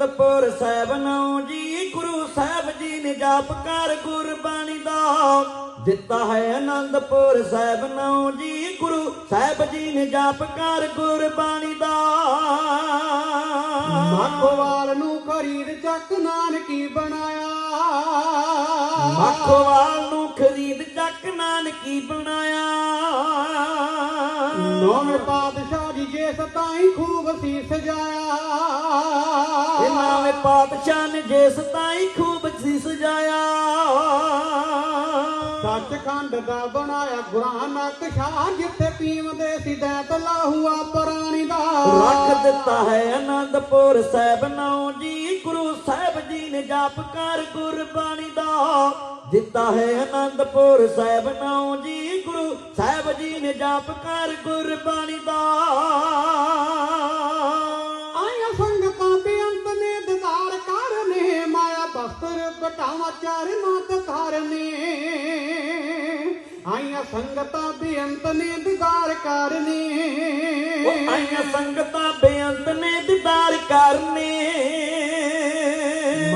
ਆਨੰਦਪੁਰ ਸਾਹਿਬ ਨਾਉ ਜੀ ਗੁਰੂ ਸਾਹਿਬ ਜੀ ਨੇ ਜਾਪ ਕਰ ਗੁਰਬਾਣੀ ਦਾ ਦਿੱਤਾ ਹੈ ਆਨੰਦਪੁਰ ਸਾਹਿਬ ਨਾਉ ਜੀ ਗੁਰੂ ਸਾਹਿਬ ਜੀ ਨੇ ਜਾਪ ਕਰ ਗੁਰਬਾਣੀ ਦਾ। ਮਖਵਾਲ ਨੂੰ ਖਰੀਦ ਚੱਕ ਨਾਨਕੀ ਬਣਾਇਆ। ਮਖਵਾਲ ਨੂੰ ਖਰੀਦ ਚੱਕ ਨਾਨਕੀ ਬਣਾਇਆ। ਨੌਵੇਂ ਪਾਤਸ਼ਾਹ ਜੀ ਜੇ ਸਤਾਈ ਖੂਬ ਸੀ ਸਜਾਇਆ ਪਾਤਸ਼ਾਹ ਨੇ ਜੇ ਸਤਾਈ ਖੂਬ ਸੀ ਸਜਾਇਆ ਸੱਚਖੰਡ ਦਾ ਬਣਾਇਆ ਗੁਰਾਂ ਨਕਸ਼ਾ ਜਿੱਥੇ ਪੀਵਦੇ ਸੀ ਦੈਤ ਲਾਹੂਆ ਪ੍ਰਾਣੀ ਦਾ। ਰੱਖ ਦਿੱਤਾ ਹੈ ਆਨੰਦਪੁਰ ਸਾਹਿਬ ਨਾਉ ਜੀ ਗੁਰੂ ਸਾਹਿਬ ਜੀ ਨੇ ਜਾਪ ਕਰ ਗੁਰਬਾਣੀ ਦਾ। ਦਿੱਤਾ ਹੈ ਆਨੰਦਪੁਰ ਸਾਹਿਬ ਨਾਉ ਜੀ ਗੁਰੂ ਸਾਹਿਬ ਜੀ ਨੇ ਜਾਪ ਕਰ ਗੁਰਬਾਣੀ ਦਾ। ਮਾਇਆ ਬਸਤਰ ਕਟਾਵਾ ਚਰਨਾਂ ਤੇ ਧਰਨੇ। ਆਇਆ ਸੰਗਤਾਂ ਬੇਅੰਤ ਨੇ ਦਿਦਾਰ ਕਰਨੇ। ਉਹ ਆਈਆਂ ਸੰਗਤਾਂ ਬੇਅੰਤ ਨੇ ਦੀਦਾਰ ਕਰਨੇ।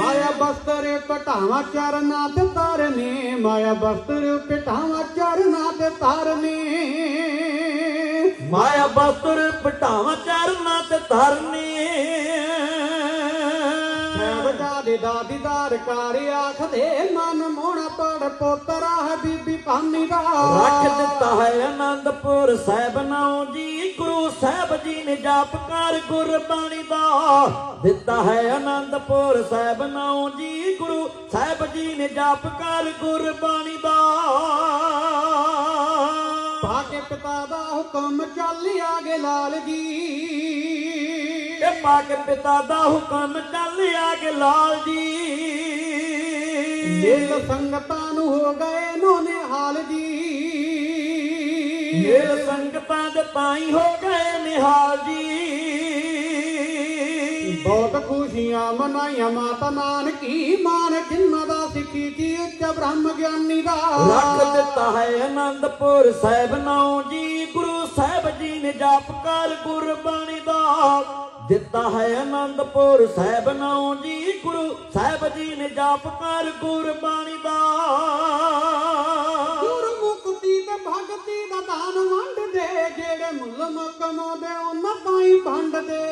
ਮਾਇਆ ਬਸਤਰ ਕਟਾਵਾ ਚਰਨਾਂ ਤੇ ਧਰਨੇ। ਮਾਇਆ ਬਸਤਰ ਕਟਾਵਾ ਚਰਨਾਂ ਤੇ ਧਰਨੇ। ਮਾਇਆ ਬਸਤਰ ਪਟਾਵਾ ਚਰਨਾਂ ਤੇ ਧਰਨੇ। ਸਹਿਬਜ਼ਾ ਦੇ ਦਾਦੀਦਾਰ ਕਰ ਆਖਦੇ ਮਨ ਮੋਣਾ ਪੜ ਪੋਤਰਾ ਹੈ ਬੀਬੀ ਪਾਨੀ ਦਾ। ਰੱਖ ਦਿੱਤਾ ਹੈ ਆਨੰਦਪੁਰ ਸਾਹਿਬ ਨਾਉ ਜੀ ਗੁਰੂ ਸਾਹਿਬ ਜੀ ਨੇ ਜਾਪ ਕਰ ਗੁਰਬਾਣੀ ਦਾ। ਦਿੱਤਾ ਹੈ ਆਨੰਦਪੁਰ ਸਾਹਿਬ ਨਾਉ ਜੀ ਗੁਰੂ ਸਾਹਿਬ ਜੀ ਨੇ ਜਾਪ ਕਰ ਗੁਰਬਾਣੀ ਦਾ। ਪਾ ਕੇ ਪਿਤਾ ਦਾ ਹੁਕਮ ਚੱਲ ਆਗੇ ਲਾਲ ਜੀ। ਇਹ ਪਾ ਕੇ ਪਿਤਾ ਦਾ ਹੁਕਮ ਚੱਲ ਆਗੇ ਲਾਲ ਜੀ। ਮੇਲ ਸੰਗਤਾਂ ਨੂੰ ਹੋ ਗਏ ਨੋ ਨਿਹਾਲ ਜੀ। ਮੇਲ ਸੰਗਤਾਂ ਦੇ ਤਾਈ ਹੋ ਗਏ ਨਿਹਾਲ ਜੀ। ਬਹੁਤ ਖੁਸ਼ੀਆਂ ਮਨਾਈਆਂ ਮਾਤਾ ਨਾਨਕੀ ਮਾਨ ਜਿਨ੍ਹਾਂ ਦਾ ਸਿੱਖੀ ਜੀ ਉੱਚ ਬ੍ਰਹਮ ਗਿਆਨੀ ਦਾ। ਰੱਖ ਦਿੱਤਾ ਹੈ ਆਨੰਦਪੁਰ ਸਾਹਿਬ ਨਾਉ ਜੀ ਗੁਰੂ ਸਾਹਿਬ ਜੀ ਨੇ ਜਾਪ ਕਰ ਗੁਰਬਾਣੀ ਦਾ। ਦਿੱਤਾ ਹੈ ਆਨੰਦਪੁਰ ਸਾਹਿਬ ਨਾਉ ਜੀ ਗੁਰੂ ਸਾਹਿਬ ਜੀ ਨੇ ਜਾਪ ਕਰ ਗੁਰਬਾਣੀ ਦਾ। ਗੁਰਮੁਖਤੀ ਤੇ ਭਗਤੀ ਦਾ ਦਾਨ ਵੰਡਦੇ ਜਿਹੜੇ ਮੁੱਲ ਕਮਾਉਂਦੇ ਉਹਨਾਂ ਤਾਈ ਵੰਡਦੇ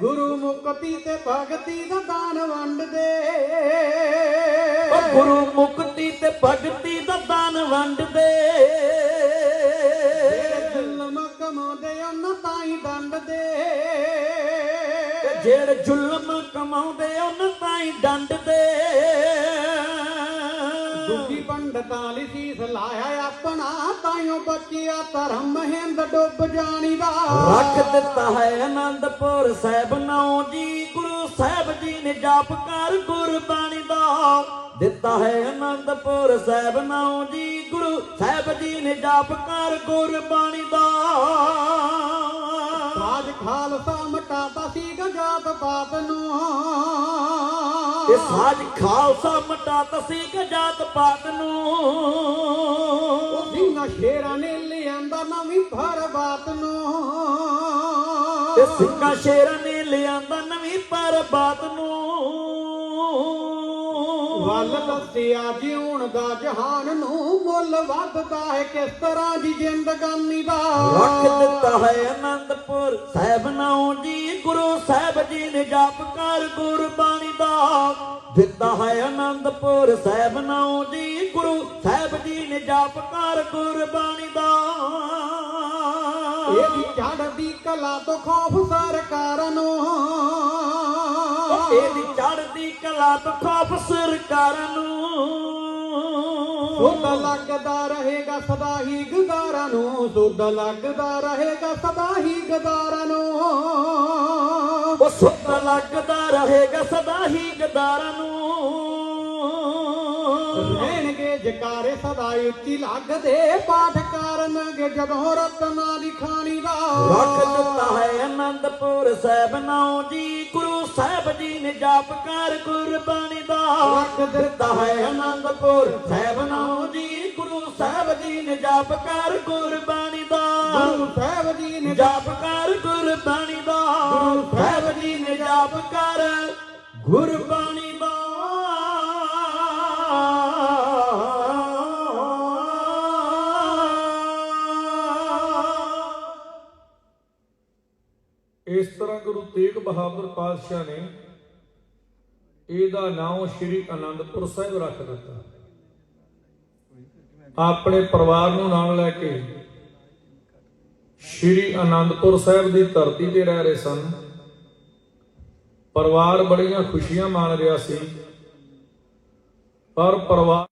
ਗੁਰਮੁਖਤੀ ਤੇ ਭਗਤੀ ਦਾ ਦਾਨ ਵੰਡਦੇ ਉਹ ਗੁਰੂ ਮੁਕਤੀ ਤੇ ਭਗਤੀ ਦਾ ਦਾਨ ਜਿਹੜੇ ਜ਼ੁਲਮ ਕਮਾਉਂਦੇ ਉਹਨਾਂ ਤਾਈ ਦੰਡਦੇ ਤੇ ਜਿਹੜੇ ਜ਼ੁਲਮ ਕਮਾਉਂਦੇ ਉਹਨਾਂ ਤਾਈ ਡੰਡਦੇ। ਦੁਖੀ ਪੰਡਤਾਂ ਲਈ ਸੀਸ ਲਾਇਆ ਆਪਣਾ ਤਾਈਓ ਬੱਚਿਆ ਧਰਮ ਹਿੰਦ ਡੁੱਬ ਜਾਣੀ ਦਾ ਰੱਖ ਦਿੱਤਾ ਹੈ ਆਨੰਦਪੁਰ ਸਾਹਿਬ ਨਾਉ ਜੀ ਗੁਰੂ ਸਾਹਿਬ ਜੀ ਨੇ ਜਾਪ ਕਰ ਗੁਰਬਾਣੀ ਦਾ ਦਿੱਤਾ ਹੈ ਆਨੰਦਪੁਰ ਸਾਹਿਬ ਨਾਉ ਜੀ ਗੁਰੂ ਸਾਹਿਬ ਜੀ ਨੇ ਜਾਪ ਕਰ ਗੁਰਬਾਣੀ ਦਾ। ਰਾਜ ਖਾਲਸਾ ਮਟਾਤਾ ਸੀ ਗਜਾਤ ਪਾਤ ਨੂੰ। ਇਹ ਸਾਜ ਖਾਲਸਾ ਮਟਾ ਤਸੀ ਜਾਤ ਪਾਤ ਨੂੰ। ਸਿੰਘਾਂ ਸ਼ੇਰਾਂ ਨੇ ਲਿਆਂਦਾ ਨਵੀਂ ਬਾਤ ਨੂੰ। ਤੇ ਸਿੰਘਾਂ ਸ਼ੇਰਾਂ ਨੇ ਲਿਆਂਦਾ ਨਵੀਂ ਬਾਤ ਨੂੰ। ਵੱਲ ਦੱਸਿਆ ਜਿਉਣ ਦਾ ਜਹਾਨ ਨੂੰ ਮੁੱਲ ਵੱਧਦਾ ਹੈ ਕਿਸ ਤਰ੍ਹਾਂ ਦੀ ਜ਼ਿੰਦਗਾਨੀ ਦਾ? ਰੱਖ ਦਿੱਤਾ ਹੈ ਆਨੰਦਪੁਰ ਸਾਹਿਬ ਨਾਉ ਜੀ ਗੁਰੂ ਸਾਹਿਬ ਜੀ ਨੇ ਜਾਪ ਕਰ ਗੁਰਬਾਣੀ ਦਾ ਦਿੱਤਾ ਹੈ ਆਨੰਦਪੁਰ ਸਾਹਿਬ ਨਾਉ ਜੀ ਗੁਰੂ ਸਾਹਿਬ ਜੀ ਨੇ ਜਾਪ ਕਰ ਗੁਰਬਾਣੀ ਦਾ। ਇਹਦੀ ਚੜ੍ਹਦੀ ਕਲਾ ਤੋਂ ਖੌਫ ਸਰਕਾਰਾਂ ਨੂੰ। ਇਹਦੀ ਚੜ੍ਹਦੀ ਕਲਾ ਤੋਂ ਖੌਫ ਸਰਕਾਰਾਂ ਨੂੰ। ਸੁੱਧ ਲੱਗਦਾ ਰਹੇਗਾ ਸਦਾ ਹੀ ਗਦਾਰਾਂ ਨੂੰ ਸੁੱਧ ਲੱਗਦਾ ਰਹੇਗਾ ਸਦਾ ਹੀ ਗਦਾਰਾਂ ਨੂੰ। ਉਹ ਸੁੱਤ ਲੱਗਦਾ ਰਹੇਗਾ ਸਦਾ ਹੀ ਗਦਾਰਾਂ ਨੂੰ। ਰਹਿਣਗੇ ਜਕਾਰੇ ਸਦਾ ਉੱਚੀ ਲੱਗਦੇ ਪਾਠ ਕਰਨਗੇ ਜਦੋਂ ਰਤਨਾ ਦੀ ਖਾਣੀ ਦਾ ਰੱਖ ਦਿੱਤਾ ਹੈ ਆਨੰਦਪੁਰ ਸਾਹਿਬ ਨਾਉ ਜੀ ਗੁਰੂ ਸਾਹਿਬ ਜੀ ਨੇ ਜਾਪ ਕਰ ਗੁਰਬਾਣੀ ਦਾ। ਰੱਖ ਦਿੱਤਾ ਹੈ ਆਨੰਦਪੁਰ ਸਾਹਿਬ ਨਾਉ ਜੀ ਗੁਰੂ ਸਾਹਿਬ ਜੀ ਨੇ ਜਾਪ ਕਰ ਗੁਰਬਾਣੀ ਦਾ। ਗੁਰੂ ਸਾਹਿਬ ਜੀ ਨੇ ਜਾਪ ਕਰ ਗੁਰਬਾਣੀ ਗੁਰੂ ਤੇਗ ਬਹਾਦਰ ਪਾਤਸ਼ਾਹ ਨੇ ਇਹਦਾ ਨਾਮ ਸ੍ਰੀ ਅਨੰਦਪੁਰ ਸਾਹਿਬ ਰੱਖ ਦਿੱਤਾ। ਆਪਣੇ ਪਰਿਵਾਰ ਨੂੰ ਨਾਲ ਲੈ ਕੇ ਸ੍ਰੀ ਅਨੰਦਪੁਰ ਸਾਹਿਬ ਦੀ ਧਰਤੀ ਤੇ ਰਹਿ ਰਹੇ ਸਨ। ਪਰਿਵਾਰ ਬੜੀਆਂ ਖੁਸ਼ੀਆਂ ਮਾਣ ਰਿਹਾ ਸੀ। ਪਰ ਪਰਿਵਾਰ